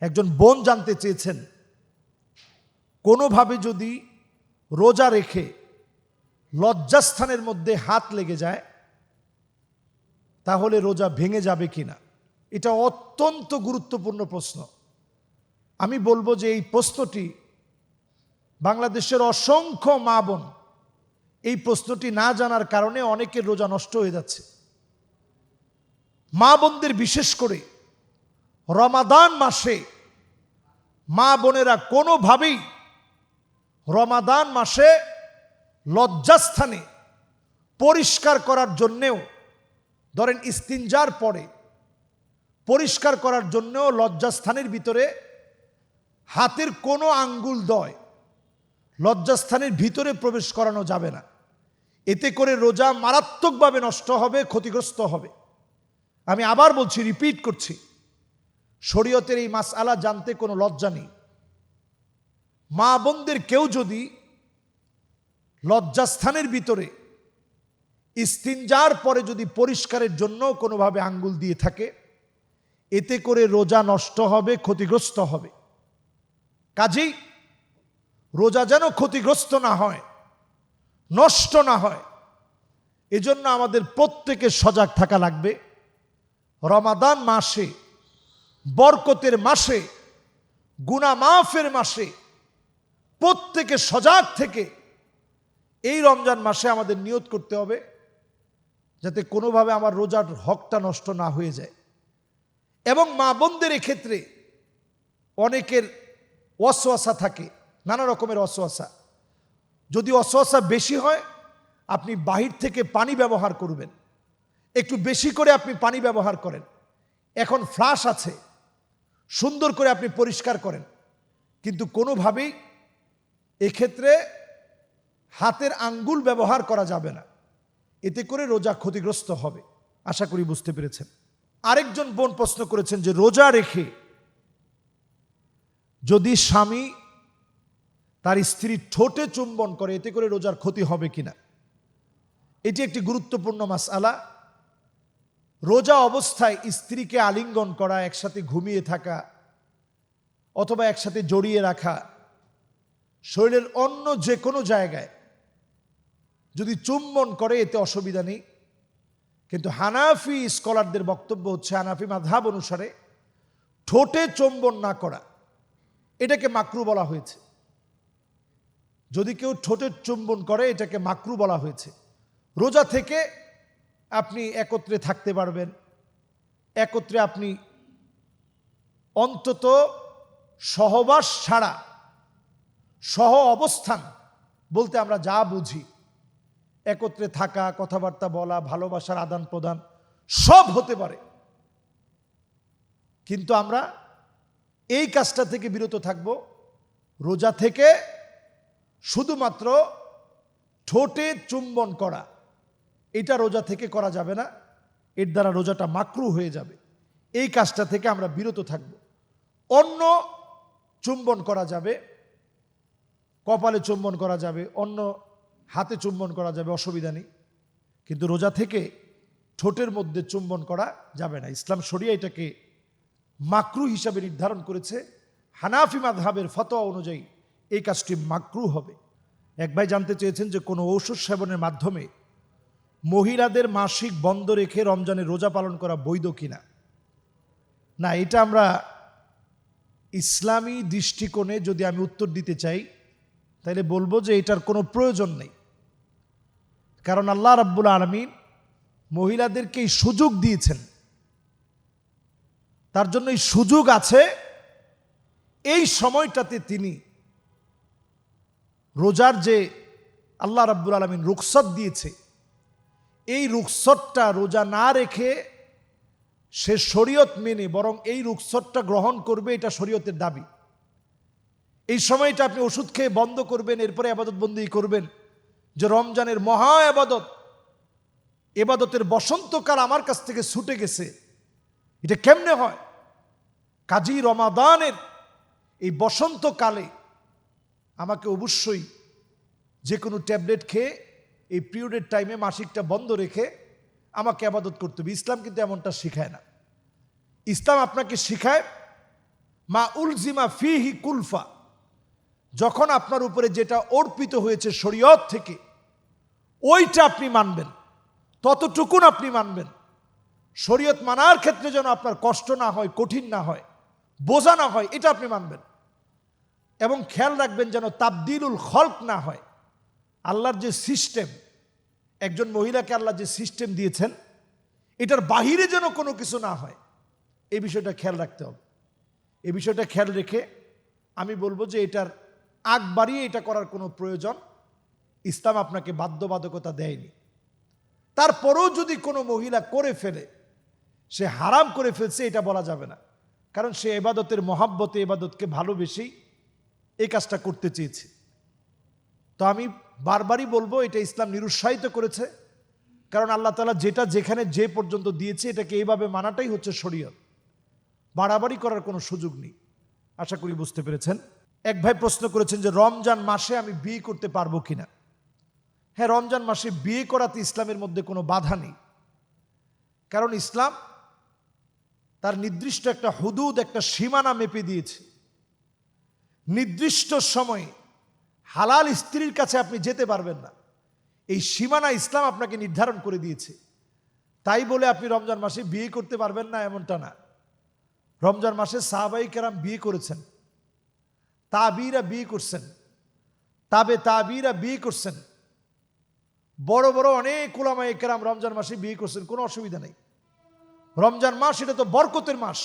একজন বোন জানতে চেয়েছেন। কোনোভাবে যদি রোজা রেখে লজ্জাস্থানের মধ্যে হাত লেগে যায়, তাহলে রোজা ভেঙে যাবে কিনা? এটা অত্যন্ত গুরুত্বপূর্ণ প্রশ্ন। আমি বলব যে এই প্রশ্নটি বাংলাদেশের অসংখ্য মা বোন এই প্রশ্নটি না জানার কারণে অনেকের রোজা নষ্ট হয়ে যাচ্ছে। মা বোনদের বিশেষ করে রমাদান মাসে মা বোনেরা কোনোভাবেই রমাদান মাসে লজ্জাস্থানে পরিষ্কার করার জন্যেও, ধরেন ইস্তিনজার পরে পরিষ্কার করার জন্যেও লজ্জাস্থানের ভিতরে হাতের কোনো আঙ্গুল দয় লজ্জাস্থানের ভিতরে প্রবেশ করানো যাবে না। এতে করে রোজা মারাত্মকভাবে নষ্ট হবে, ক্ষতিগ্রস্ত হবে। আমি আবার বলছি রিপিট করছি। শরীয়তের এই মাস আলা জানতে কোনো লজ্জা নেই। মা বোনদের কেউ যদি লজ্জাস্থানের ভিতরে ইস্তিনজার পরে যদি পরিষ্কারের জন্য কোনোভাবে আঙ্গুল দিয়ে থাকে, এতে করে রোজা নষ্ট হবে, ক্ষতিগ্রস্ত হবে। কাজেই রোজা যেন ক্ষতিগ্রস্ত না হয়, নষ্ট না হয়, এজন্য আমাদের প্রত্যেকের সজাগ থাকা লাগবে। রমাদান মাসে বরকতের মাসে গুনা মাফের মাসে, প্রত্যেকে সজাগ থেকে এই রমজান মাসে আমাদের নিয়ত করতে হবে যাতে কোনোভাবে আমার রোজার হকটা নষ্ট না হয়ে যায়। এবং মা বোনদের ক্ষেত্রে অনেকের অসোয়াশা থাকে, নানা রকমের অসোয়াশা যদি অসোয়াশা বেশি হয়, আপনি বাহির থেকে পানি ব্যবহার করবেন। একটু বেশি করে আপনি পানি ব্যবহার করেন। এখন ফ্লাশ আছে সুন্দর করে আপনি পরিষ্কার করেন। কিন্তু কোনোভাবেই এক্ষেত্রে হাতের আঙ্গুল ব্যবহার করা যাবে না। এতে করে রোজা ক্ষতিগ্রস্ত হবে। আশা করি বুঝতে পেরেছেন। আরেকজন বোন প্রশ্ন করেছেন যে রোজা রেখে যদি স্বামী তার স্ত্রীর ঠোঁটে চুম্বন করে, এতে করে রোজার ক্ষতি হবে কিনা? এটি একটি গুরুত্বপূর্ণ মাসআলা রোজা অবস্থায় স্ত্রীকে আলিঙ্গন করা, একসাথে ঘুমিয়ে থাকা, অথবা একসাথে জড়িয়ে রাখা, শরীরের অন্য যে কোনো জায়গায় যদি চুম্বন করে, এতে অসুবিধা নেই। কিন্তু হানাফি স্কলারদের বক্তব্য হচ্ছে, হানাফি মাধাব অনুসারে ঠোঁটে চুম্বন না করা, এটাকে মাকরু বলা হয়েছে। যদি কেউ ঠোঁটের চুম্বন করে, এটাকে মাকরু বলা হয়েছে। রোজা থেকে আপনি একত্রে থাকতে পারবেন। একত্রে আপনি অন্তত সহবাস ছাড়া, সহ অবস্থান বলতে আমরা যা বুঝি, একত্রে থাকা, কথাবার্তা বলা, ভালোবাসার আদান প্রদান সব হতে পারে। কিন্তু আমরা এই কাজটা থেকে বিরত থাকব, রোজা থেকে শুধুমাত্র ঠোঁটে চুম্বন করা। এটা রোজা থেকে করা যাবে না, এর দ্বারা রোজাটা মাকরু হয়ে যাবে। এই কাজটা থেকে আমরা বিরত থাকব। অন্য চুম্বন করা যাবে, কপালে চুম্বন করা যাবে, অন্য হাতে চুম্বন করা যাবে, অসুবিধা নেই। কিন্তু রোজা থেকে ঠোঁটের মধ্যে চুম্বন করা যাবে না। ইসলাম শরিয়া এটাকে মাকরু হিসাবে নির্ধারণ করেছে। হানাফি মাধাবের ফতোয়া অনুযায়ী এই কাজটি মাকরু হবে। এক ভাই জানতে চেয়েছেন যে কোনো ঔষধ সেবনের মাধ্যমে মহিলাদের মাসিক বন্ধ রেখে রমজানে রোজা পালন করা বৈধ কিনা? না, এটা আমরা ইসলামী দৃষ্টিকোণে যদি আমি উত্তর দিতে চাই, তাহলে বলব যে এটার কোনো প্রয়োজন নেই। কারণ আল্লাহ রাব্বুল আলমিন মহিলাদেরকে এই সুযোগ দিয়েছেন। তার জন্য এই সুযোগ আছে। এই সময়টাতে তিনি রোজার যে আল্লাহ রাব্বুল আলমিন রুকসত দিয়েছে এই রুকসতটা রোজা না রেখে সে শরীয়ত মেনে, বরং এই রুকসতটা গ্রহণ করবে, এটা শরীয়তের দাবি। এই সময়টা আপনি ওষুধ খেয়ে বন্ধ করবেন, এরপরে আবাদত বন্দি করবেন। যে রমজানের মহা আবাদত, এবাদতের বসন্তকাল আমার কাছ থেকে ছুটে গেছে। এটা কেমনে হয়? কাজী রমাদানের এই বসন্তকালে আমাকে অবশ্যই যে কোনো ট্যাবলেট খেয়ে এই পিরিয়ডের টাইমে মাসিকটা বন্ধ রেখে আমাকে আবাদত করতে হবে। ইসলাম কিন্তু এমনটা শেখায় না। ইসলাম আপনাকে শেখায়, মা উলজিমা ফিহি কুলফা। যখন আপনার উপরে যেটা অর্পিত হয়েছে শরীয়ত থেকে, ওইটা আপনি মানবেন। ততটুকুন আপনি মানবেন। শরীয়ত মানার ক্ষেত্রে যেন আপনার কষ্ট না হয়, কঠিন না হয়, বোঝা না হয়, এটা আপনি মানবেন। এবং খেয়াল রাখবেন যেন তাবদিলুল খলক না হয়। আল্লাহর যে সিস্টেম, একজন মহিলাকে আল্লাহ যে সিস্টেম দিয়েছেন, এটার বাহিরে যেন কোনো কিছু না হয়, এই বিষয়টা খেয়াল রাখতে হবে। এই বিষয়টা খেয়াল রেখে আমি বলব যে এটার আগ বাড়িয়ে এটা করার কোনো প্রয়োজন ইসলাম আপনাকে বাধ্যবাধকতা দেয়নি। তারপরেও যদি কোনো মহিলা করে ফেলে, সে হারাম করে ফেলছে, এটা বলা যাবে না। কারণ সে এবাদতের মহাব্বতে এবাদতকে ভালোবেসেই এই কাজটা করতে চেয়েছে। তো আমি বারবারই বলব, এটা ইসলাম নিরুৎসাহিত করেছে। কারণ আল্লাহ তালা যেটা যেখানে যে পর্যন্ত দিয়েছে, এটাকে এইভাবে মানাটাই হচ্ছে শরীয়ত। বাড়াবাড়ি করার কোনো সুযোগ নেই। আশা করি বুঝতে পেরেছেন। এক ভাই প্রশ্ন করেছেন যে, রমজান মাসে আমি বিয়ে করতে পারব কিনা? হ্যাঁ রমজান মাসে বিয়ে করাতে ইসলামের মধ্যে কোনো বাধা নেই। কারণ ইসলাম তার নির্দিষ্ট একটা হুদুদ, একটা সীমানা মেপে দিয়েছে। নির্দিষ্ট সময়ে হালাল স্ত্রীর কাছে আপনি যেতে পারবেন না। এই সীমানা ইসলাম আপনাকে নির্ধারণ করে দিয়েছে। তাই বলে আপনি রমজান মাসে বিয়ে করতে পারবেন না এমনটা না। রমজান মাসে সাহাবাই কেরাম বিয়ে করেছেন। তাবিরা বিয়ে করছেন। তাবে তাবিরা বিয়ে করছেন। বড় বড় অনেক ওলামাই কেরাম রমজান মাসে বিয়ে করছেন, কোনো অসুবিধা নেই। রমজান মাস, এটা তো বরকতের মাস।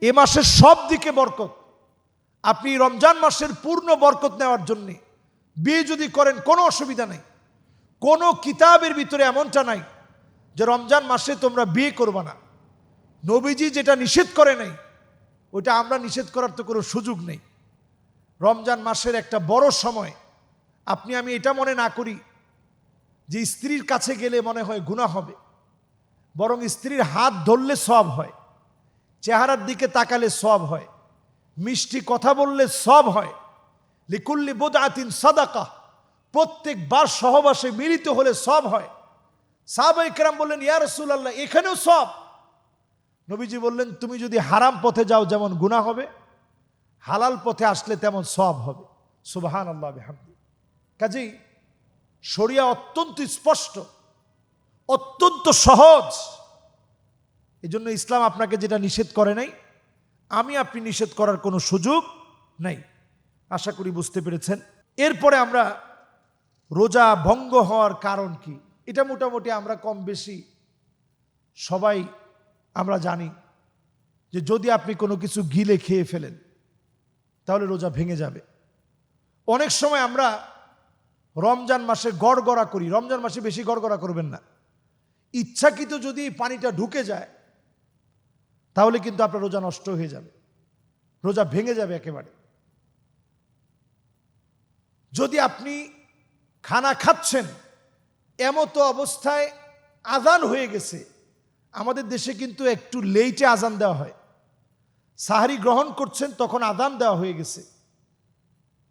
এ মাসের সব দিকে বরকত। আপনি রমজান মাসের পূর্ণ বরকত নেওয়ার জন্যে বিয়ে যদি করেন, কোনো অসুবিধা নেই। কোনো কিতাবের ভিতরে এমনটা নাই যে রমজান মাসে তোমরা বিয়ে করবা না। নবীজি যেটা নিষেধ করে নাই ওটা আমরা নিষেধ করার তো কোনো সুযোগ নেই। রমজান মাসের একটা বড় সময়। আপনি, আমি এটা মনে না করি যে স্ত্রীর কাছে গেলে মনে হয় গুণা হবে। বরং স্ত্রীর হাত ধরলে সব হয়। চেহারার দিকে তাকালে সব হয়। মিষ্টি কথা বললে সব হয়। লিকুল্লি বোধ আতিন সাদাকা। প্রত্যেকবার সহবাসে মিলিত হলে সব হয়। সাহাবাই কেরাম বললেন, ইয়া রসুল্লাহ এখানেও সব? নবীজি বললেন, তুমি যদি হারাম পথে যাও, যেমন গুণা হবে, হালাল পথে আসলে তেমন সব হবে। সুবাহান আল্লাহ কাজেই শরিয়া অত্যন্ত স্পষ্ট, অত্যন্ত সহজ। এই জন্য ইসলাম আপনাকে যেটা নিষেধ করে নাই আমি আপনি নিষেধ করার কোনো সুযোগ নাই। আশা করি বুঝতে পেরেছেন। এরপরে আমরা রোজা ভঙ্গ হওয়ার কারণ কি? এটা মোটামুটি আমরা কম বেশি সবাই আমরা জানি যে যদি আপনি কোনো কিছু গিলে খেয়ে ফেলেন, তাহলে রোজা ভেঙে যাবে। অনেক সময় আমরা রমজান মাসে গড়গড়া করি। রমজান মাসে বেশি গড়গড়া করবেন না। ইচ্ছাকৃত যদি পানিটা ঢুকে যায় তাহলে কিন্তু আপনার রোজা নষ্ট হয়ে যাবে। রোজা ভেঙে যাবে একেবারে। যদি আপনি খানা খাচ্ছেন, এমতো অবস্থায় আজান হয়ে গেছে, আমাদের দেশে কিন্তু একটু লেইটে আজান দেওয়া হয়। সাহারি গ্রহণ করছেন, তখন আদান দেওয়া হয়ে গেছে।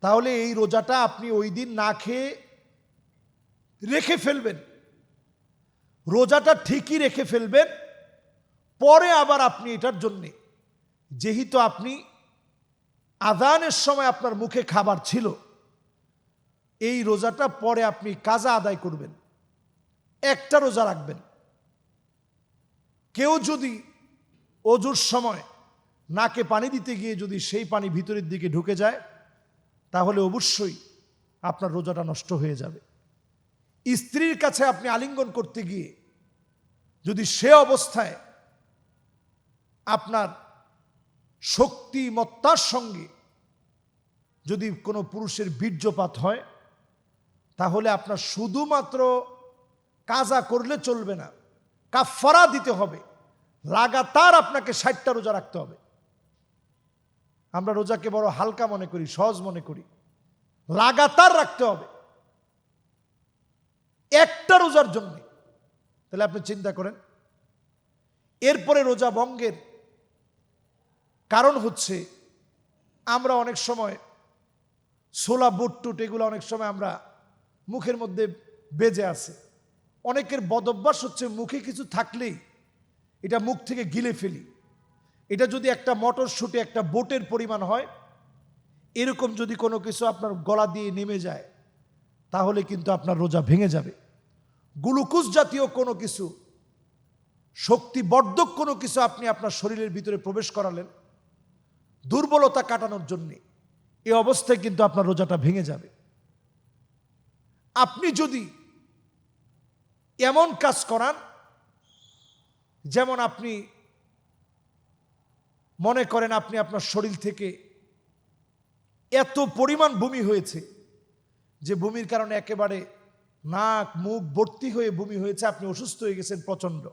তাহলে এই রোজাটা আপনি ওই দিন না খেয়ে রেখে ফেলবেন। রোজাটা ঠিকই রেখে ফেলবেন পরে আবার আপনি এটার জন্যে, যেহেতু আপনি আদানের সময় আপনার মুখে খাবার ছিল, এই রোজাটা পরে আপনি কাজা আদায় করবেন, একটা রোজা রাখবেন। কেউ যদি অজুর সময় নাকে পানি দিতে গিয়ে যদি সেই পানি ভিতরের দিকে ঢুকে যায়, তাহলে অবশ্যই আপনার রোজাটা নষ্ট হয়ে যাবে। স্ত্রীর কাছে আপনি আলিঙ্গন করতে গিয়ে যদি সে অবস্থায় আপনার শক্তিমত্তার সঙ্গে যদি কোনো পুরুষের বীর্যপাত হয়, তাহলে আপনার শুধুমাত্র কাজা করলে চলবে না কাফারা দিতে হবে, লাগাতার আপনাকে ষাটটা রোজা রাখতে হবে। আমরা রোজাকে বড় হালকা মনে করি, সহজ মনে করি, লাগাতার রাখতে হবে। একটা রোজার জন্য, তাহলে আপনি চিন্তা করেন, এরপরে রোজা বঙ্গের কারণ হচ্ছে, আমরা অনেক সময় ছোলা, বুট, টুট, এগুলো অনেক সময় আমরা মুখের মধ্যে বেজে আছে। অনেকের বদভ্যাস হচ্ছে মুখে কিছু থাকলেই এটা মুখ থেকে গিলে ফেলি। এটা যদি একটা মটরশুটে, একটা বোটের পরিমাণ হয়, এরকম যদি কোনো কিছু আপনার গলা দিয়ে নেমে যায়, তাহলে কিন্তু আপনার রোজা ভেঙে যাবে। গ্লুকোজ জাতীয় কোনো কিছু, শক্তিবর্ধক কোনো কিছু আপনি আপনার শরীরের ভিতরে প্রবেশ করালেন দুর্বলতা কাটানোর জন্যে এই অবস্থায় কিন্তু আপনার রোজাটা ভেঙে যাবে। আপনি যদি এমন কাজ করান, যেমন আপনি মনে করেন আপনি আপনার শরীর থেকে এত পরিমাণ বমি হয়েছে যে বমির কারণে একেবারে নাক, মুখ ভর্তি হয়ে বমি হয়েছে, আপনি অসুস্থ হয়ে গেছেন প্রচণ্ড।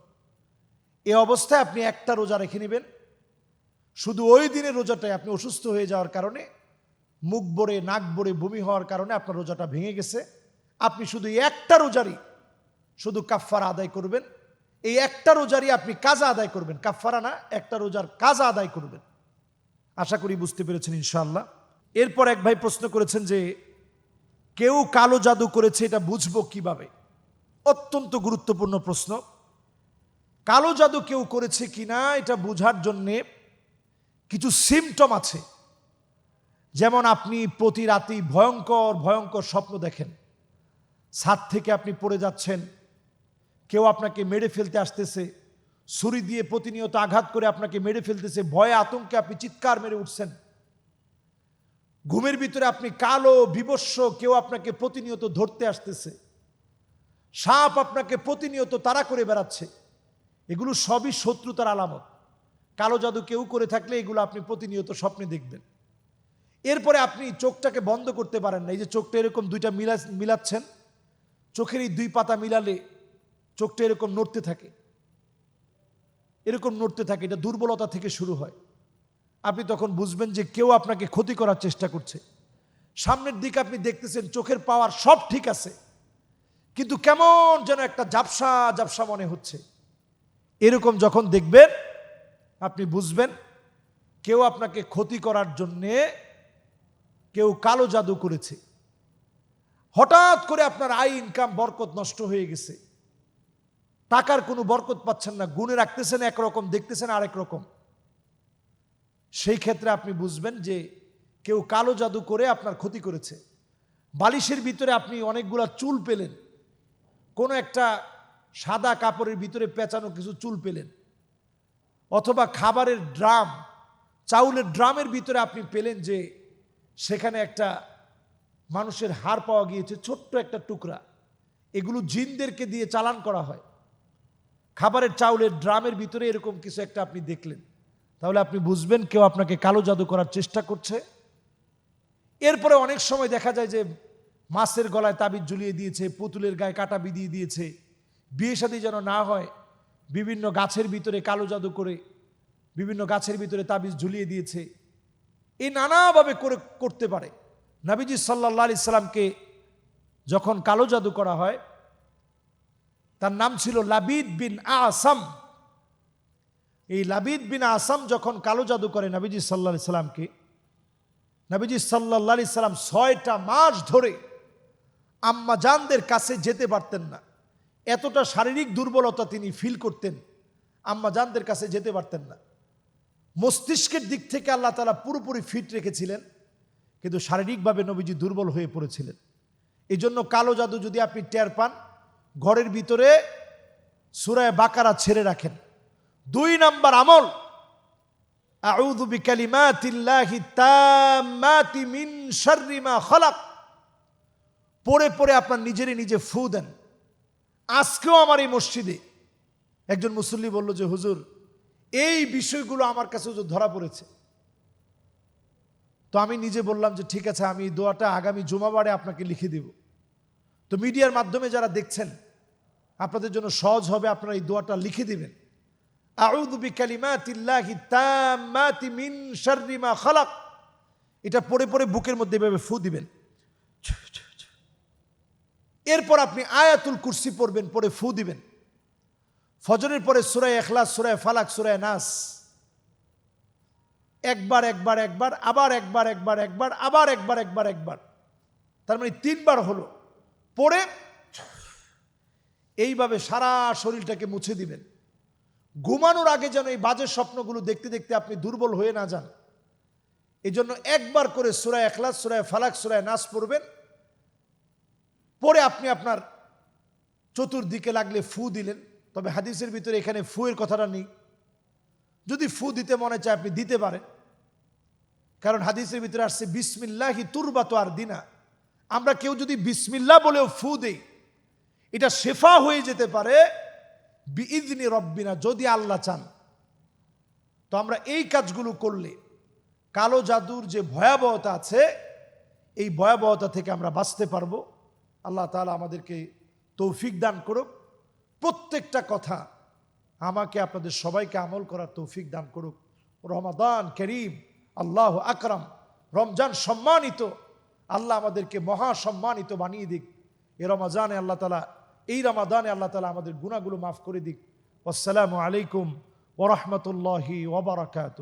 এ অবস্থায় আপনি একটা রোজা রেখে নেবেন। শুধু ওই দিনের রোজাটাই আপনি অসুস্থ হয়ে যাওয়ার কারণে, মুখ ভরে, নাক ভরে বমি হওয়ার কারণে আপনার রোজাটা ভেঙে গেছে। আপনি শুধু একটা রোজারই শুধু কাফফারা আদায় করবেন। এই একটা রোজারই আপনি কাজা আদায় করবেন। কাফফারা না, একটা রোজার কাজা আদায় করবেন। আশা করি বুঝতে পেরেছেন ইনশাআল্লাহ। এরপর এক ভাই প্রশ্ন করেছেন যে, কেউ কালো জাদু করেছে এটা বুঝব কীভাবে? অত্যন্ত গুরুত্বপূর্ণ প্রশ্ন। কালো জাদু কেউ করেছে কিনা এটা বোঝার জন্যে কিছু সিমটম আছে। যেমন আপনি প্রতি রাতেই ভয়ঙ্কর ভয়ঙ্কর স্বপ্ন দেখেন। ছাদ থেকে আপনি পড়ে যাচ্ছেন। কেউ আপনাকে মেরে ফেলতে আসতেছে। ছুরি দিয়ে প্রতিনিয়ত আঘাত করে আপনাকে মেরে ফেলতেছে। ভয়ে আতঙ্কে আপনি চিৎকার মেরে উঠছেন। ঘুমের ভিতরে আপনি কালো বিবস্ব কেউ আপনাকে প্রতিনিয়ত ধরতে আসতেছে। সাপ আপনাকে প্রতিনিয়ত তাড়া করে বেড়াচ্ছে। এগুলো সবই শত্রুতার আলামত। কালো জাদু কেউ করে থাকলে এগুলো আপনি প্রতিনিয়ত স্বপ্নে দেখবেন। এরপরে আপনি চোখটাকে বন্ধ করতে পারেন না। এই যে চোখটা এরকম দুইটা মিলা মিলাচ্ছেন, চোখের এই দুই পাতা মিলালে চোখটা এরকম নড়তে থাকে। এরকম নড়তে থাকে, এটা দুর্বলতা থেকে শুরু হয়। আপনি তখন বুঝবেন যে কেউ আপনাকে ক্ষতি করার চেষ্টা করছে। সামনের দিকে আপনি দেখতেছেন চোখের পাওয়ার সব ঠিক আছে, কিন্তু কেমন যেন একটা জাপসা জাপসা মনে হচ্ছে। এরকম যখন দেখবেন আপনি বুঝবেন, কেউ আপনাকে ক্ষতি করার জন্যে কেউ কালো জাদু করেছে। হঠাৎ করে আপনার আয় ইনকাম বরকত নষ্ট হয়ে গেছে। টাকার কোনো বরকত পাচ্ছেন না গুণে রাখতেছেন একরকম, দেখতেছেন আরেক রকম। সেই ক্ষেত্রে আপনি বুঝবেন যে কেউ কালো জাদু করে আপনার ক্ষতি করেছে। বালিশের ভিতরে আপনি অনেকগুলা চুল পেলেন। কোনো একটা সাদা কাপড়ের ভিতরে পেঁচানো কিছু চুল পেলেন। অথবা খাবারের ড্রাম, চাউলের ড্রামের ভিতরে আপনি পেলেন যে সেখানে একটা মানুষের হার পাওয়া গিয়েছে, ছোট্ট একটা টুকরা। এগুলো জিনদেরকে দিয়ে চালান করা হয়। খাবারের চাউলের ড্রামের ভিতরে এরকম কিছু একটা আপনি দেখলেন। তাহলে আপনি বুঝবেন কেউ আপনাকে কালো জাদু করার চেষ্টা করছে। এরপরে অনেক সময় দেখা যায় যে মাছের গলায় তাবিজ ঝুলিয়ে দিয়েছে, পুতুলের গায়ে কাটা বিদিয়ে দিয়েছে। বিয়ে শাদী যেন না হয় বিভিন্ন গাছের ভিতরে কালো জাদু করে, বিভিন্ন গাছের ভিতরে তাবিজ ঝুলিয়ে দিয়েছে। এই নানাভাবে করে করতে পারে। নাবিজি সাল্লাহ আলি সাল্লামকে যখন কালো জাদু করা হয়, তার নাম ছিল লাবিদ বিন আসাম। এই লাবিদ বিন আসাম যখন কালো জাদু করে নাবিজি সাল্লা সাল্লামকে, নাবিজি সাল্লাহ সাল্লাম ছয়টা মাস ধরে আম্মা জানদের কাছে যেতে পারতেন না। এতটা শারীরিক দুর্বলতা তিনি ফিল করতেন, আম্মা জানদের কাছে যেতে পারতেন না। মস্তিষ্কের দিক থেকে আল্লাহ তালা পুরোপুরি ফিট রেখেছিলেন, কিন্তু শারীরিকভাবে নবীজি দুর্বল হয়ে পড়েছিলেন। এই জন্য কালো জাদু যদি আপনি টের পান, ঘরের ভিতরে সুরায় বাকারা ছেড়ে রাখেন। দুই নাম্বার আমল পড়ে পড়ে আপনার নিজেরই নিজে ফু দেন। আজকেও আমার এই মসজিদে একজন মুসল্লি বলল যে, হুজুর, এই বিষয়গুলো আমার কাছে হুজুর ধরা পড়েছে। তো আমি নিজে বললাম যে, ঠিক আছে, আমি দোয়াটা আগামী জুমাবারে আপনাকে লিখে দেব। তো মিডিয়ার মাধ্যমে যারা দেখছেন, আপনাদের জন্য সহজ হবে আপনারা এই দোয়াটা লিখে দিবেন। এটা পড়ে পড়ে বুকের মধ্যে এভাবে ফু দিবেন। এরপর আপনি আয়াতুল কুরসি পড়বেন পরে ফু দিবেন। ফজরের পরে সুরায় এখলাস সুরায় ফালাক সুরায় নাস। একবার একবার একবার, আবার একবার একবার একবার, আবার একবার একবার একবার। তার মানে তিনবার হলো। পড়ে এইভাবে সারা শরীরটাকে মুছে দিবেন। ঘুমানোর আগে যেন এই বাজে স্বপ্নগুলো দেখতে দেখতে আপনি দুর্বল হয়ে না যান। এই জন্য একবার করে সুরায় এখলাস সুরায় ফালাক সুরায় নাচ পড়বেন। পরে আপনি আপনার চতুর্দিকে লাগলে ফু দিলেন, তবে হাদিসের ভিতরে এখানে ফুয়ের কথাটা নেই। যদি ফু দিতে মনে চায় আপনি দিতে পারেন। কারণ হাদিসের ভিতরে আসছে, বিসমিল্লাহি তুরবাত আর দিনা আমরা কেউ যদি বিসমিল্লাহ বলেও ফু দেই, এটা শেফা হয়ে যেতে পারে, বিইদনি রব্বিনা, যদি আল্লাহ চান। তো আমরা এই কাজগুলো করলে কালো জাদুর যে ভয়াবহতা আছে, এই ভয়াবহতা থেকে আমরা বাঁচতে পারব। আল্লাহ তাআলা আমাদেরকে তৌফিক দান করুক। প্রত্যেকটা কথা আমাকে, আপনাদের সবাইকে আমল করার তৌফিক দান করুক। রমাদান করিম, আল্লাহ আকরাম, রমজান সম্মানিত, আল্লাহ আমাদেরকে মহা সম্মানিত বানিয়ে দিক। এ রমাজানে আল্লাহ তালা এই রমাদানে আল্লাহ তালা আমাদের গুণাগুলো মাফ করে দিক। আসসালামু আলাইকুম ওরহমতুল্লাহি ওবরাকাত